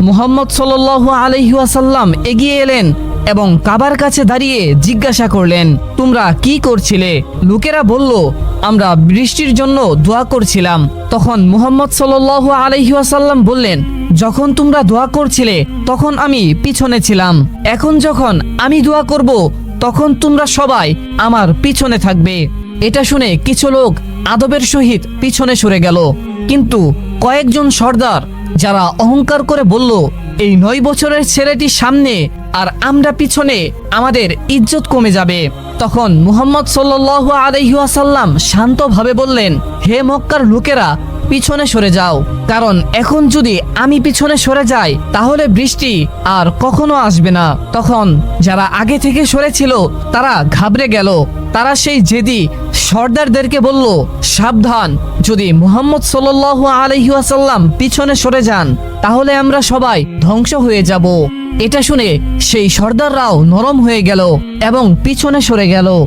মুহাম্মদ সাল আলহিহাসাল্লাম এগিয়ে এলেন এবং কাবার কাছে দাঁড়িয়ে জিজ্ঞাসা করলেন, তোমরা কি করছিলে? লোকেরা বলল, আমরা বৃষ্টির জন্য দোয়া করছিলাম। তখন মুহাম্মদ সাল আলহিহাসাল্লাম বললেন, যখন তোমরা দোয়া করছিলে, তখন আমি পিছনে ছিলাম। এখন যখন আমি দোয়া করব, তখন তোমরা সবাই আমার পিছনে থাকবে। এটা শুনে কিছু লোক আদবের সহিত পিছনে সরে গেল। কিন্তু কয়েকজন সর্দার যারা অহংকার করে বলল, এই নয় বছরের ছেলেটির সামনে আর আমরা পিছনে আমাদের ইজ্জত কমে যাবে। তখন মুহাম্মদ সাল্লাল্লাহু আলাইহি ওয়াসাল্লাম শান্তভাবে বললেন, হে মক্কার লোকেরা, পিছনে সরে যাও। কারণ এখন যদি আমি পিছনে সরে যাই, তাহলে বৃষ্টি আর কখনো আসবে না। তখন যারা আগে থেকে সরেছিল, তারা ঘাবড়ে গেল। তারা সেই জেদি সর্দারদেরকে বলল, সাবধান, যদি মুহাম্মদ সাল্লাল্লাহু আলাইহি ওয়াসাল্লাম পিছনে সরে যান, তাহলে আমরা সবাই ধ্বংস হয়ে যাব। এটা শুনে সেই সর্দাররাও নরম হয়ে গেল এবং পিছনে সরে গেল।